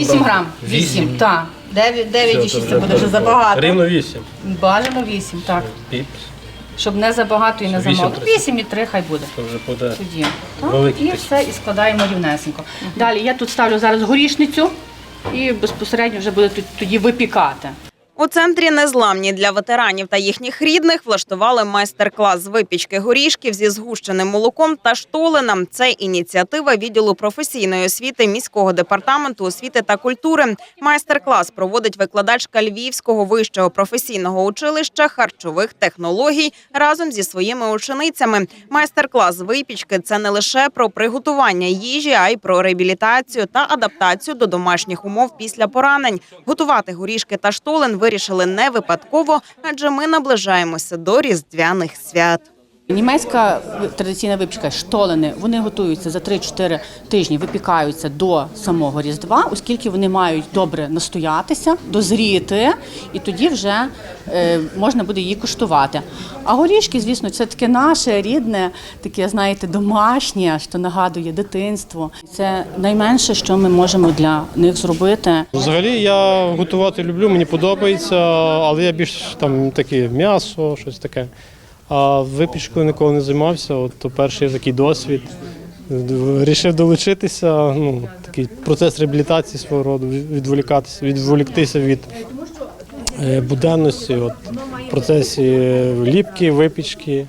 8 грам. Вісім. 8, так. 9, 9 і Все, 6 це буде вже забагато. Рівно 8. Бажано 8, так. Щоб не забагато і не Вісім замало. тридцять. 8 і 3 хай буде. Це вже буде. Тоді. Так, Великий і такий. все, і складаємо рівнесенько. Далі я тут ставлю зараз горішницю і безпосередньо вже буде тут- тоді випікати. У центрі незламні для ветеранів та їхніх рідних влаштували майстер-клас з випічки горішків зі згущеним молоком та штоленом. Це ініціатива відділу професійної освіти міського департаменту освіти та культури. Майстер-клас проводить викладачка Львівського вищого професійного училища харчових технологій разом зі своїми ученицями. Майстер-клас з випічки це не лише про приготування їжі, а й про реабілітацію та адаптацію до домашніх умов після поранень. Готувати горішки та штолен вирішили не випадково, адже ми наближаємося до різдвяних свят. Німецька традиційна випічка штолени, вони готуються за 3-4 тижні, випікаються до самого Різдва, оскільки вони мають добре настоятися, дозріти, і тоді вже е, можна буде її куштувати. А горішки, звісно, це таке наше рідне, таке, знаєте, домашнє, що нагадує дитинство. Це найменше, що ми можемо для них зробити. Взагалі я готувати люблю, мені подобається, але я більш там таке м'ясо, щось таке. А випічкою ніколи не займався. От то перший такий досвід. Рішив долучитися. Ну, такий процес реабілітації свого роду, відволікатися, відволіктися від е, буденності, от, в процесі ліпки, випічки.